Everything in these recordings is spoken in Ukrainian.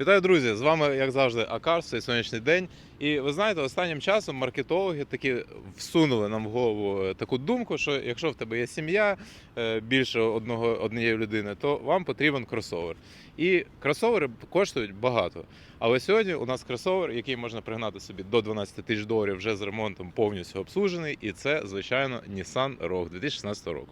Вітаю, друзі! З вами, як завжди, Акар, цей сонячний день. І ви знаєте, останнім часом маркетологи таки всунули нам в голову е, таку думку, що якщо в тебе є сім'я е, більше одного однієї людини, то вам потрібен кросовер. І кросовери коштують багато. Але сьогодні у нас кросовер, який можна пригнати собі до 12 тисяч доларів вже з ремонтом повністю обслужений. І це, звичайно, Nissan Rogue 2016 року.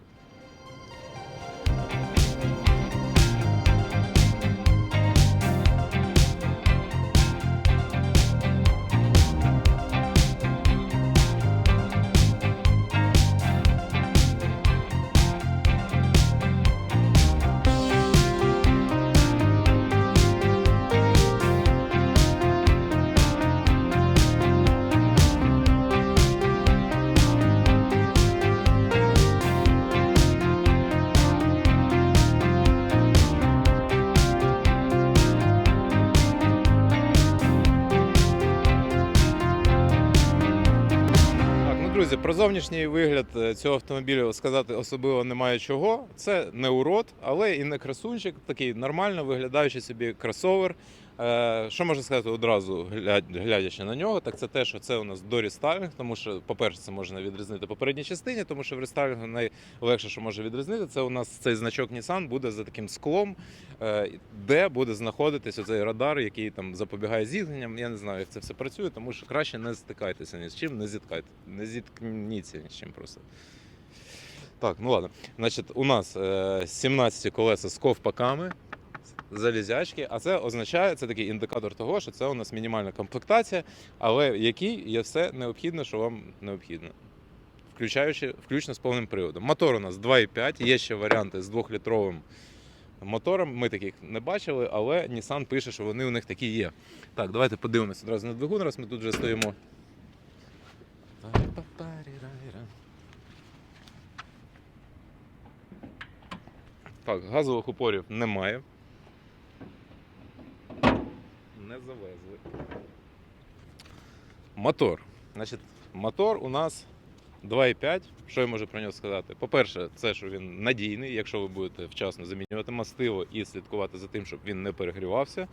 Про зовнішній вигляд е, цього автомобіля сказати особливо немає чого. Це не урод, але і не красунчик, такий нормально виглядаючий собі кросовер. Е, що можна сказати одразу, глядячи на нього, так це те, що це у нас дорістайлінг, тому що, по-перше, це можна відрізнити по передній частині, тому що в рестайлінгу найлегше, що може відрізнити, це у нас цей значок Nissan буде за таким склом, е, де буде знаходитись оцей радар, який там запобігає зіткненням. Я не знаю, як це все працює, тому що краще не стикайтеся ні з чим, не зіткайте, не зіткніться ні з чим просто. Так, ну ладно. Значить, у нас е, 17 колеса з ковпаками, залізячки, а це означає, це такий індикатор того, що це у нас мінімальна комплектація, але який є все необхідне, що вам необхідно. Включаючи, включно з повним приводом. Мотор у нас 2,5, є ще варіанти з 2-літровим мотором. Ми таких не бачили, але Nissan пише, що вони у них такі є. Так, давайте подивимося одразу на двигун, раз ми тут вже стоїмо. Так, газових упорів немає. Не завезли. Мотор. Значить, мотор у нас 2,5. Що я можу про нього сказати? По-перше, це що він надійний, якщо ви будете вчасно замінювати мастило і слідкувати за тим, щоб він не перегрівався.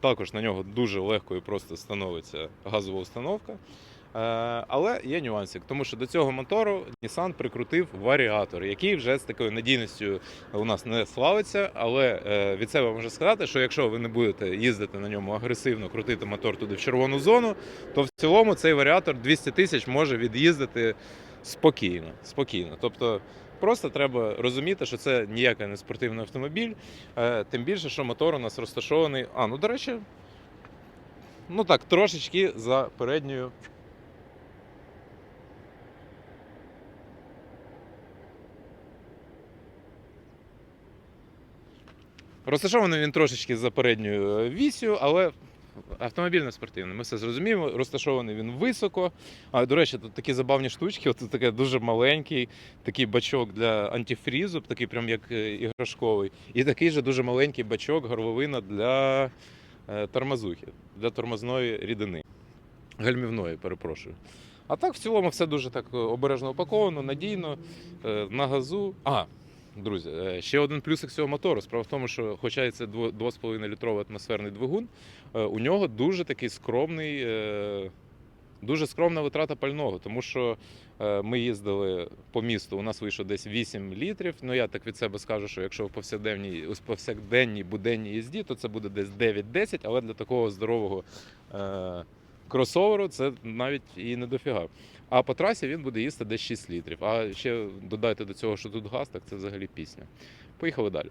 Також на нього дуже легко і просто становиться газова установка. Е, Але є нюансик, тому що до цього мотору Nissan прикрутив варіатор, який вже з такою надійністю у нас не славиться. Але е, від себе можу сказати, що якщо ви не будете їздити на ньому агресивно, крутити мотор туди в червону зону, то в цілому цей варіатор 200 тисяч може від'їздити спокійно. спокійно. Тобто просто треба розуміти, що це ніякий не спортивний автомобіль, е, тим більше, що мотор у нас розташований. А, ну до речі, ну так, трошечки за передньою. Розташований він трошечки за передньою е, вісю, але автомобіль не спортивний. Ми все зрозуміємо. Розташований він високо. А до речі, тут такі забавні штучки. От тут таке дуже маленький, такий бачок для антифрізу, такий прям як е, іграшковий. І такий же дуже маленький бачок, горловина для е, тормозухи, для тормозної рідини. Гальмівної, перепрошую. А так, в цілому, все дуже так обережно упаковано, надійно, на газу. А, друзі, е, ще один плюсик цього мотору. Справа в тому, що, хоча це 2,5 літровий атмосферний двигун, е, у нього дуже такий скромний. е, Дуже скромна витрата пального, тому що ми їздили по місту, у нас вийшло десь 8 літрів. Ну я так від себе скажу, що якщо в повсякденній, у повсякденній буденній їзді, то це буде десь 9-10, але для такого здорового кросоверу це навіть і не дофіга. А по трасі він буде їсти десь 6 літрів. А ще додайте до цього, що тут газ, так це взагалі пісня. Поїхали далі.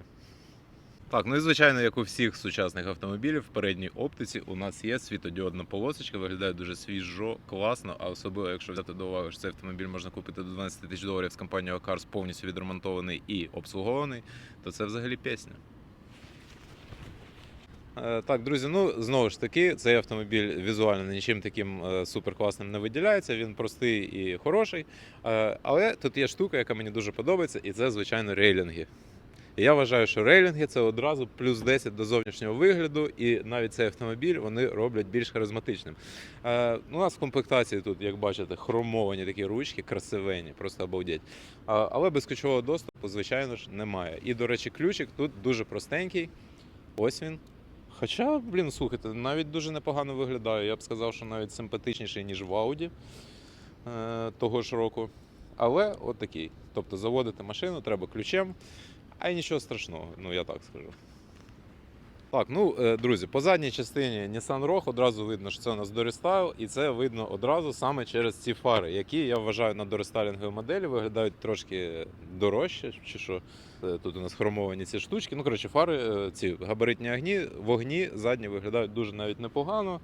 Так, ну і звичайно, як у всіх сучасних автомобілів, в передній оптиці у нас є світодіодна полосочка, виглядає дуже свіжо, класно, а особливо, якщо взяти до уваги, що цей автомобіль можна купити до 12 тисяч доларів з компанією Cars повністю відремонтований і обслугований, то це взагалі пісня. Е, Так, друзі, ну знову ж таки, цей автомобіль візуально нічим таким е, суперкласним не виділяється. Він простий і хороший. Е, Але тут є штука, яка мені дуже подобається, і це, звичайно, рейлінги. Я вважаю, що рейлінги це одразу плюс 10 до зовнішнього вигляду, і навіть цей автомобіль вони роблять більш харизматичним. Е, у нас в комплектації тут, як бачите, хромовані такі ручки, красивені, просто обалдеть. Але безключового доступу, звичайно ж, немає. І, до речі, ключик тут дуже простенький. Ось він. Хоча, блін, слухайте, навіть дуже непогано виглядає. Я б сказав, що навіть симпатичніший, ніж в Audi е, того ж року. Але от такий. Тобто заводити машину треба ключем, а й нічого страшного, ну я так скажу. Так, ну е, друзі, по задній частині Nissan Rogue одразу видно, що це у нас дорестайл, і це видно одразу саме через ці фари, які я вважаю на дорестайлінговій моделі виглядають трошки дорожче, чи що. Е, Тут у нас хромовані ці штучки. Ну, коротше, фари, е, ці габаритні огні, вогні задні виглядають дуже навіть непогано.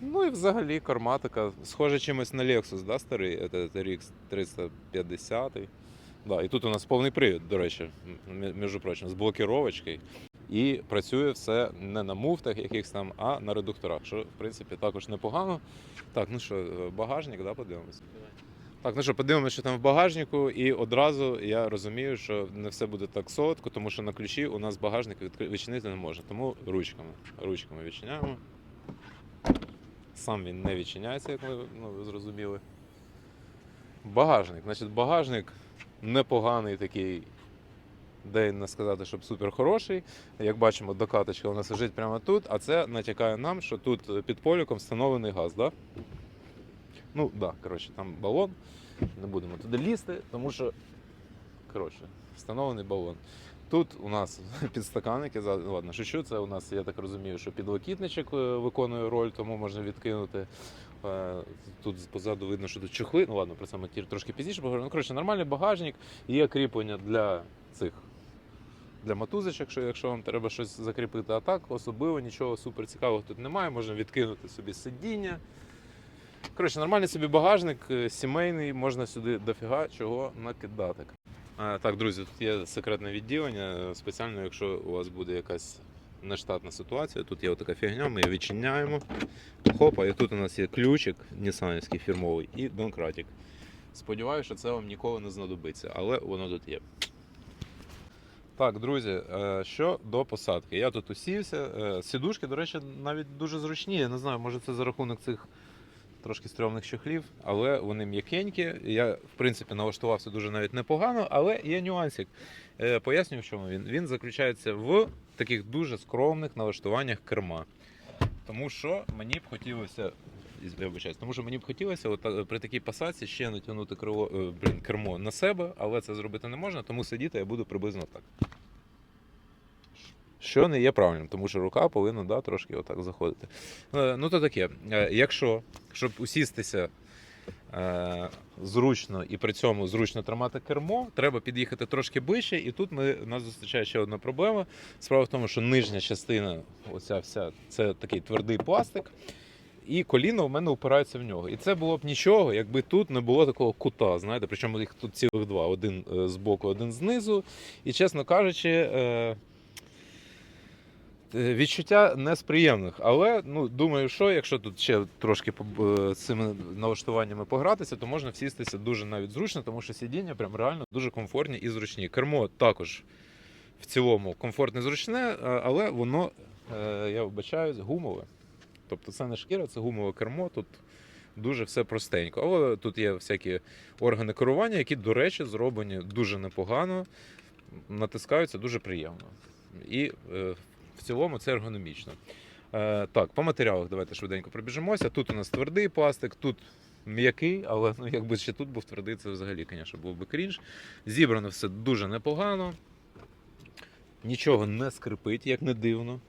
Ну і взагалі корма така, схоже чимось на Lexus, да, старий, RX 350. Да, і тут у нас повний привід, до речі, між прочим, з блокіровочкою. І працює все не на муфтах якихось там, а на редукторах, що в принципі також непогано. Так, ну що, е, багажник, да, подивимося. Так, ну що, подивимося, що там в багажнику, і одразу я розумію, що не все буде так солодко, тому що на ключі у нас багажник відчинити не може. Тому ручками. Ручками відчиняємо. Сам він не відчиняється, як ви, ну, зрозуміли. Багажник. Значить, багажник непоганий такий, де не сказати, щоб супер хороший. Як бачимо, докаточка у нас лежить прямо тут, а це натякає нам, що тут під поліком встановлений газ, да? Ну, так, да, коротше, там балон. Не будемо туди лізти, тому що коротше, встановлений балон. Тут у нас підстаканники, ладно, шучу, це у нас, я так розумію, що підлокітничок е, виконує роль, тому можна відкинути. Е, Тут позаду видно, що тут чохли. Ну ладно, про це ми трошки пізніше поговоримо. Ну, коротше, нормальний багажник, є кріплення для цих. Для мотузочок, що якщо вам треба щось закріпити, а так особливо нічого супер цікавого тут немає. Можна відкинути собі сидіння. Коротше, нормальний собі багажник, е, сімейний, можна сюди дофіга чого накидати. Так, друзі, тут є секретне відділення. Спеціально, якщо у вас буде якась нештатна ситуація, тут є отака фігня, ми її відчиняємо. Хопа, і тут у нас є ключик нісанівський фірмовий і донкратик. Сподіваюся, що це вам ніколи не знадобиться, але воно тут є. Так, друзі, е, що до посадки. Я тут усівся. Е, Сідушки, до речі, навіть дуже зручні. Я не знаю, може це за рахунок цих трошки стрьомних чохлів, але вони м'якенькі. Я, в принципі, налаштувався дуже навіть непогано, але є нюансик. Е, Поясню, в чому він. Він заключається в таких дуже скромних налаштуваннях керма. Тому що мені б хотілося. Тому що мені б хотілося от, е, при такій посадці ще натягнути крило, е, блін, кермо на себе, але це зробити не можна, тому сидіти я буду приблизно так. Що не є правильним, тому що рука повинна да, трошки отак заходити. Е, Ну, то таке. Е, Якщо, щоб усістися е, зручно і при цьому зручно тримати кермо, треба під'їхати трошки ближче. І тут ми, нас зустрічає ще одна проблема. Справа в тому, що нижня частина, оця вся, це такий твердий пластик. І коліно в мене упирається в нього. І це було б нічого, якби тут не було такого кута. Знаєте, причому їх тут цілих два: один з боку, один знизу. І чесно кажучи, Відчуття не з приємних, але ну думаю, що якщо тут ще трошки е, з цими налаштуваннями погратися, то можна всістися дуже навіть зручно, тому що сидіння прям реально дуже комфортні і зручні. Кермо також в цілому комфортне зручне, але воно, е, я вибачаюсь, гумове. Тобто це не шкіра, це гумове кермо. Тут дуже все простенько. Але тут є всякі органи керування, які, до речі, зроблені дуже непогано, натискаються дуже приємно. І е, в цілому це ергономічно. Е, так, по матеріалах давайте швиденько пробіжимося. Тут у нас твердий пластик, тут м'який, але ну, якби ще тут був твердий, це взагалі, звісно, був би крінж. Зібрано все дуже непогано. Нічого не скрипить, як не дивно.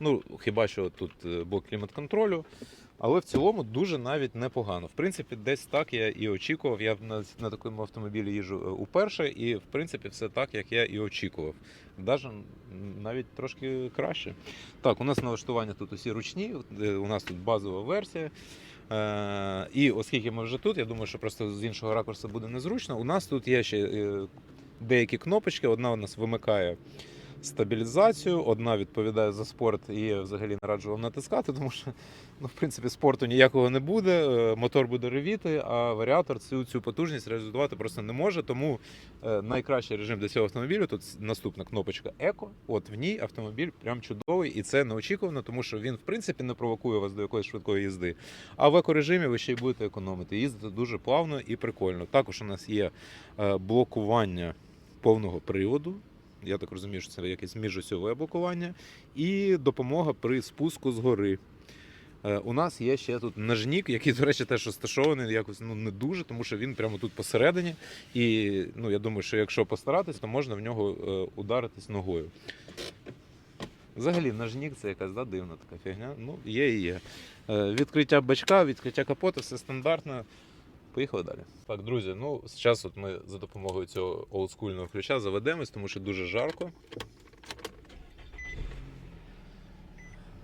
Ну, хіба що тут е, блок клімат-контролю. Але в цілому дуже навіть непогано. В принципі, десь так я і очікував. Я на, на такому автомобілі їжджу е, уперше, і в принципі все так, як я і очікував. Даже навіть трошки краще. Так, у нас налаштування тут усі ручні, е, у нас тут базова версія. Е, і оскільки ми вже тут, я думаю, що просто з іншого ракурсу буде незручно. У нас тут є ще е, деякі кнопочки. Одна у нас вимикає стабілізацію, одна відповідає за спорт і взагалі не вам натискати, тому що ну, в принципі спорту ніякого не буде. е, Мотор буде ревіти, а варіатор цю, цю потужність реалізувати просто не може. Тому е, найкращий режим для цього автомобілю тут наступна кнопочка Еко. От в ній автомобіль прям чудовий, і це неочікувано, тому що він в принципі не провокує вас до якоїсь швидкої їзди. А в екорежимі ви ще й будете економити. Їздити дуже плавно і прикольно. Також у нас є е, блокування повного приводу. Я так розумію, що це якесь міжосьове блокування, і допомога при спуску з гори. Е, У нас є ще тут ножнік, який, до речі, теж розташований якось ну, не дуже, тому що він прямо тут посередині. І ну, я думаю, що якщо постаратись, то можна в нього е, ударитись ногою. Взагалі, ножнік це якась да, дивна така фігня. Ну, є і є. Е, Відкриття бачка, відкриття капота, все стандартно. Поїхали далі. Так, друзі, ну зараз от ми за допомогою цього олдскульного ключа заведемось, тому що дуже жарко.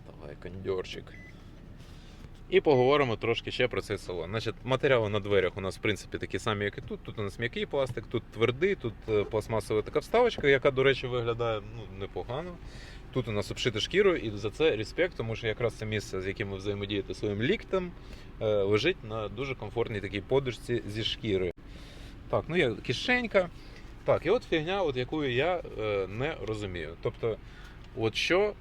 Давай, кондьорчик. І поговоримо трошки ще про цей салон. Значить, матеріали на дверях у нас, в принципі, такі самі, як і тут. Тут у нас м'який пластик, тут твердий, тут е, пластмасова така вставочка, яка, до речі, виглядає ну, непогано. Тут у нас обшите шкірою, і за це респект, тому що якраз це місце, з яким ви взаємодієте своїм ліктем, е, лежить на дуже комфортній такій подушці зі шкіри. Так, ну є кишенька. Так, і от фігня, от яку я е, не розумію. Тобто, от що,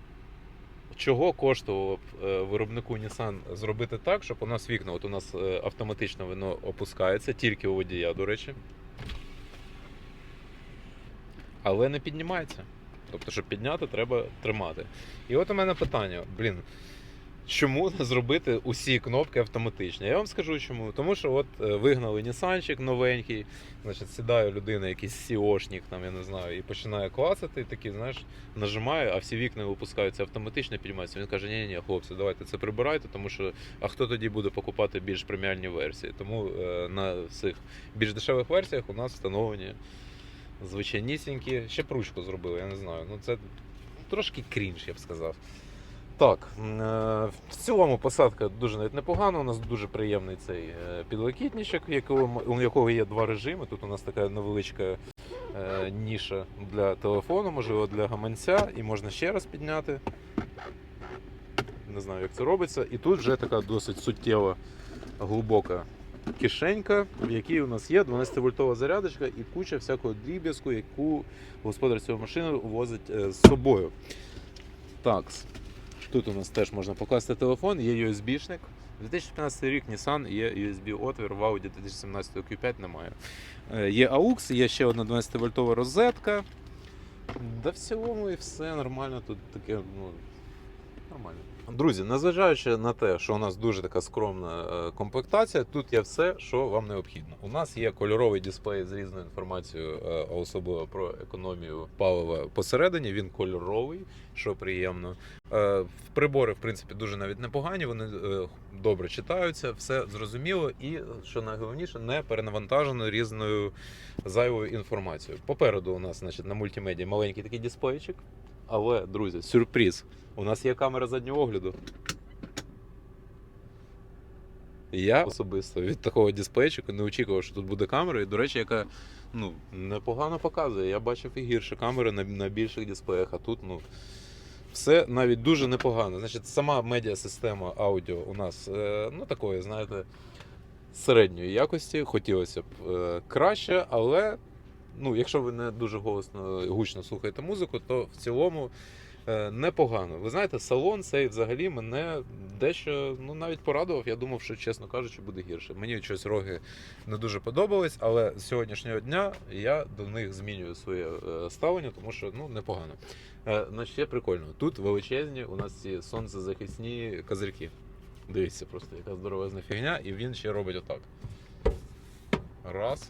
чого коштувало б е, виробнику Nissan зробити так, щоб у нас вікна, от у нас автоматично воно опускається, тільки у водія, до речі. Але не піднімається. Тобто, щоб підняти, треба тримати. І от у мене питання: блін, чому не зробити усі кнопки автоматичні? Я вам скажу чому. Тому що от е, вигнали Нісанчик новенький, значить, сідає людина, якийсь сіошник, там, я не знаю, і починає клацати, і такий, знаєш, нажимає, а всі вікна випускаються автоматично, піднімаються. Він каже: ні ні хлопці, давайте це прибирайте, тому що а хто тоді буде покупати більш преміальні версії? Тому е, на цих більш дешевих версіях у нас встановлені звичайнісінькі. Ще пручку зробили, я не знаю. Ну це трошки крінж, я б сказав. Так, е, в цілому посадка дуже навіть непогана. У нас дуже приємний цей е, підлокітничок, у якого є два режими. Тут у нас така невеличка е, ніша для телефону, можливо, для гаманця, і можна ще раз підняти. Не знаю, як це робиться. І тут вже така досить суттєва глибока кишенька, в якій у нас є 12-вольтова зарядочка і куча всякого дріб'язку, яку господар цієї машини возить е, з собою. Так, тут у нас теж можна покласти телефон, є USB-шник. 2015 рік Nissan є USB-отвір, в Audi 2017 Q5 немає. Е, Є AUX, є ще одна 12-вольтова розетка. Да в цілому і все нормально тут таке, ну, нормально. Друзі, незважаючи на те, що у нас дуже така скромна е, комплектація, тут є все, що вам необхідно. У нас є кольоровий дисплей з різною інформацією, е, особливо про економію палива посередині. Він кольоровий, що приємно. Е, Прибори, в принципі, дуже навіть непогані. Вони добре читаються, все зрозуміло, і що найголовніше, не перенавантажено різною зайвою інформацією. Попереду у нас, значить, на мультимедії маленький такий дисплейчик. Але, друзі, сюрприз. У нас є камера заднього огляду. Я особисто від такого дисплейчика не очікував, що тут буде камера. І, до речі, яка ну, непогано показує. Я бачив і гірше камери на, на більших дисплеях, а тут ну, все навіть дуже непогано. Значить, сама медіасистема аудіо у нас е, ну, такої, знаєте, середньої якості. Хотілося б е, краще, але ну, якщо ви не дуже голосно гучно слухаєте музику, то в цілому е, непогано. Ви знаєте, салон цей взагалі мене дещо ну, навіть порадував. Я думав, що, чесно кажучи, буде гірше. Мені щось роги не дуже подобались, але з сьогоднішнього дня я до них змінюю своє е, ставлення, тому що ну, непогано. Е, ну, ще прикольно. Тут величезні у нас ці сонцезахисні козирки. Дивіться, просто яка здоровезна фігня, і він ще робить отак. Раз.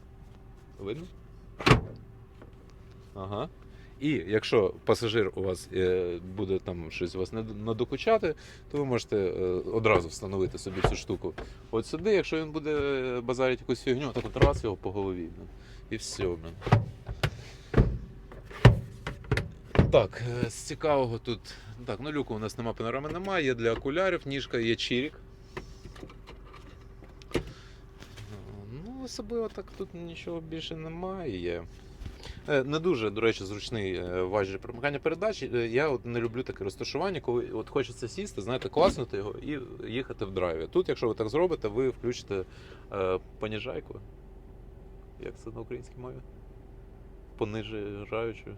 Видно? Ага. І якщо пасажир у вас е, буде там щось вас надокучати, то ви можете е, одразу встановити собі цю штуку. От сюди, якщо він буде е, базарити якусь фігню, так от раз його по голові. блін, І все. блін. Так, з цікавого тут. Так, ну люку у нас нема, панорами немає, є для окулярів, ніжка, є чирік. Ну, особливо так тут нічого більше немає. Е, Не дуже, до речі, зручний е, важіль примикання передач. Е, Я от не люблю таке розташування, коли от хочеться сісти, знаєте, класнути його і їхати в драйві. Тут, якщо ви так зробите, ви включите поніжайку. Як це на українській мові? Понижаючу.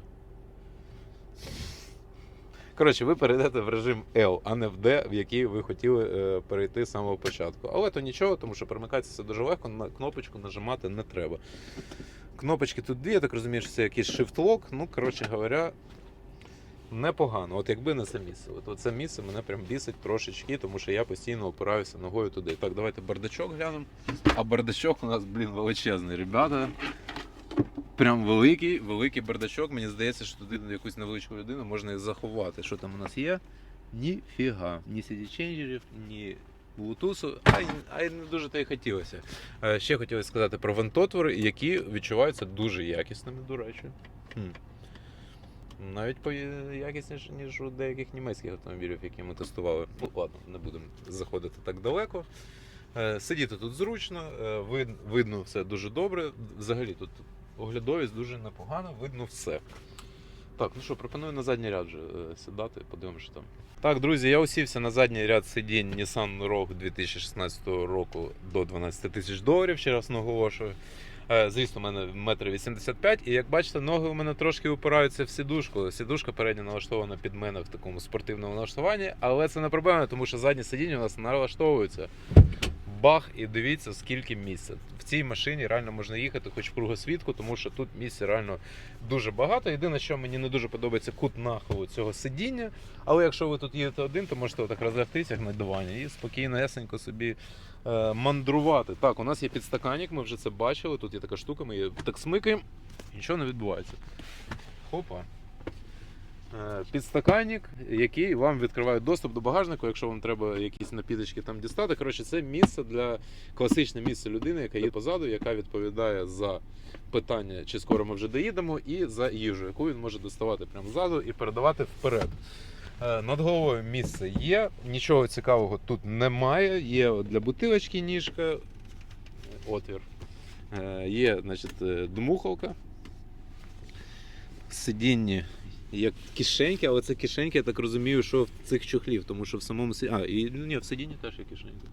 Коротше, ви перейдете в режим L, а не в D, в який ви хотіли е, перейти з самого початку. Але то нічого, тому що перемикатися дуже легко, на кнопочку нажимати не треба. Кнопочки тут дві, я так розумію, що це якийсь shift-lock. Ну, коротше говоря, непогано. От якби не це місце. От це місце мене прям бісить трошечки, тому що я постійно опираюся ногою туди. Так, давайте бардачок глянемо. А бардачок у нас, блін, величезний, ребята. Прям великий, великий бардачок. Мені здається, що туди якусь невеличку людину можна і заховати. Що там у нас є? Ніфіга. Ні CD-ченджерів, ні Bluetooth, а, й- а й не дуже то й хотілося. Е, Ще хотілося сказати про вентотвори, які відчуваються дуже якісними, до речі. Хм. Навіть якісніше, ніж у деяких німецьких автомобілів, які ми тестували. Ну, ладно, не будемо заходити так далеко. Е, Сидіти тут зручно, е, видно все дуже добре. Взагалі тут оглядовість дуже непогана, видно все. Так, ну що, пропоную на задній ряд вже е, сідати, подивимося, там. Так, друзі, я усівся на задній ряд сидінь Nissan Rogue 2016 року до 12 тисяч доларів, ще раз наголошую. Е, Звісно, у мене метр 85, і як бачите, ноги у мене трошки упираються в сідушку. Сідушка передня налаштована під мене в такому спортивному налаштуванні, але це не проблема, тому що задні сидіння у нас налаштовуються. Бах, і дивіться, скільки місця. В цій машині реально можна їхати хоч в кругосвітку, тому що тут місця реально дуже багато. Єдине, що мені не дуже подобається кут нахилу цього сидіння. Але якщо ви тут їдете один, то можете отак розлягтися на дивані і спокійно, ясенько собі е, мандрувати. Так, у нас є підстаканник, ми вже це бачили. Тут є така штука, ми її так смикаємо, нічого не відбувається. Хопа. Е, Підстаканник, який вам відкриває доступ до багажнику, якщо вам треба якісь напіточки там дістати. Коротше, це місце для класичне місце людини, яка є позаду, яка відповідає за питання, чи скоро ми вже доїдемо, і за їжу, яку він може доставати прямо ззаду і передавати вперед. Е, Над головою місце є, нічого цікавого тут немає. Є для бутилочки ніжка, отвір. Е, Є, значить, дмухалка. Сидінні як кишеньки, але це кишеньки, я так розумію, що в цих чохлів, тому що в самому си- А, і ну, ні, в сидінні теж є кишеньки.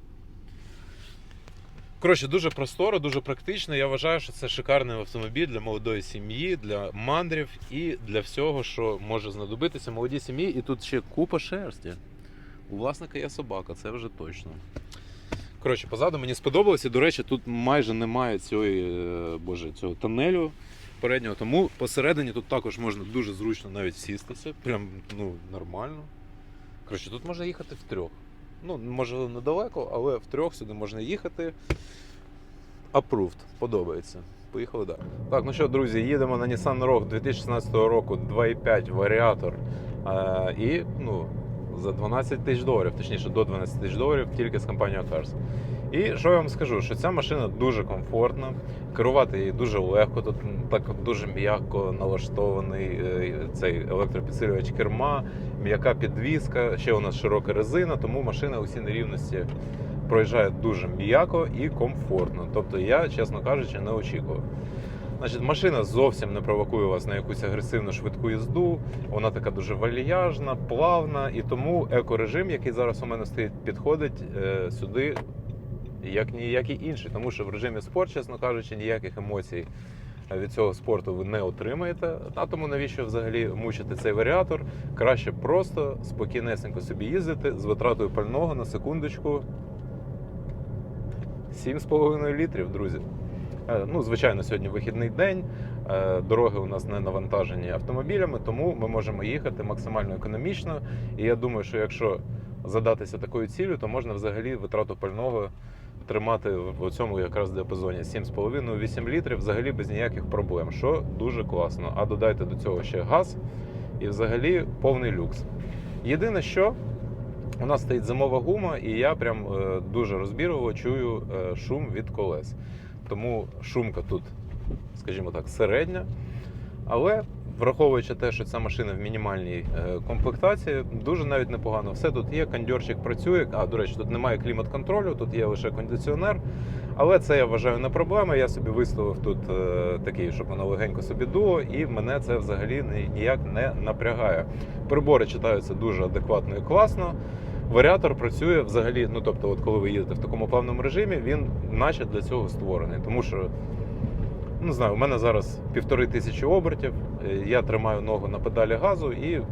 Коротше, дуже просторо, дуже практично. Я вважаю, що це шикарний автомобіль для молодої сім'ї, для мандрів і для всього, що може знадобитися молодій сім'ї. І тут ще купа шерсті. У власника є собака, це вже точно. Коротше, позаду мені сподобалося. До речі, тут майже немає цієї, е, боже, цього тонелю переднього, тому посередині тут також можна дуже зручно навіть сістися. Прям ну, нормально. Коротше, тут можна їхати втрьох. Ну, може недалеко, але втрьох сюди можна їхати. Approved. Подобається. Поїхали далі. Так, ну що, друзі, їдемо на Nissan Rogue 2016 року 2.5 варіатор. Е, і ну, за 12 тисяч доларів, точніше до 12 тисяч доларів тільки з компанією Cars. І що я вам скажу, що ця машина дуже комфортна, керувати її дуже легко. Тут так дуже м'яко налаштований е, цей електропідсилювач керма, м'яка підвізка, ще у нас широка резина, тому машина усі нерівності проїжджає дуже м'яко і комфортно. Тобто я, чесно кажучи, не очікував. Значить, машина зовсім не провокує вас на якусь агресивну швидку їзду. Вона така дуже вальяжна, плавна, і тому екорежим, який зараз у мене стоїть, підходить е, сюди як ніякий інший. Тому що в режимі спорт, чесно кажучи, ніяких емоцій від цього спорту ви не отримаєте. А тому навіщо взагалі мучити цей варіатор? Краще просто спокійнесенько собі їздити з витратою пального на секундочку. 7,5 літрів, друзі. Е, Ну, звичайно, сьогодні вихідний день. е, Дороги у нас не навантажені автомобілями, тому ми можемо їхати максимально економічно. І я думаю, що якщо задатися такою цілею, то можна взагалі витрату пального тримати в цьому якраз діапазоні 7,5-8 літрів, взагалі без ніяких проблем, що дуже класно. А додайте до цього ще газ і взагалі повний люкс. Єдине, що у нас стоїть зимова гума, і я прям е, дуже розбірливо чую е, шум від колес. Тому шумка тут, скажімо так, середня. Але враховуючи те, що ця машина в мінімальній е, комплектації, дуже навіть непогано. Все тут є, кондьорчик працює. А, до речі, тут немає клімат-контролю, тут є лише кондиціонер. Але це я вважаю не проблема. Я собі виставив тут е, такий, щоб воно легенько собі дуло, і мене це взагалі ніяк не напрягає. Прибори читаються дуже адекватно і класно. Варіатор працює взагалі, ну тобто, от коли ви їдете в такому плавному режимі, він наче для цього створений. Тому що, не знаю, у мене зараз півтори тисячі обертів, е, я тримаю ногу на педалі газу і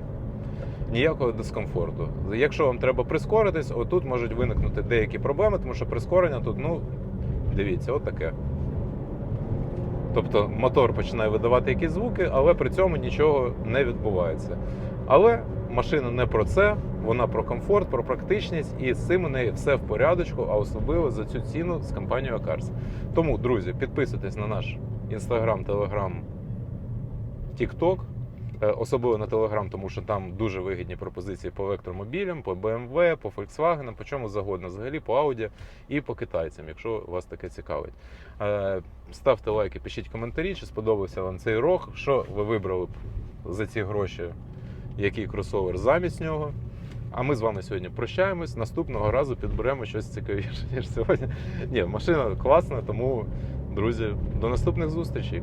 ніякого дискомфорту. Якщо вам треба прискоритись, отут можуть виникнути деякі проблеми, тому що прискорення тут, ну, дивіться, отаке. Тобто мотор починає видавати якісь звуки, але при цьому нічого не відбувається. Але машина не про це, вона про комфорт, про практичність, і з цим у неї все в порядочку, а особливо за цю ціну з компанією Акарс. Тому, друзі, підписуйтесь на наш інстаграм, телеграм, тікток. Особливо на Telegram, тому що там дуже вигідні пропозиції по електромобілям, по BMW, по Volkswagen, по чому загодно, взагалі по Audi і по китайцям, якщо вас таке цікавить. Е, Ставте лайки, пишіть коментарі, чи сподобався вам цей рог, що ви вибрали б за ці гроші, який кросовер замість нього. А ми з вами сьогодні прощаємось. Наступного разу підберемо щось цікавіше, ніж сьогодні. Ні, машина класна, тому, друзі, до наступних зустрічей.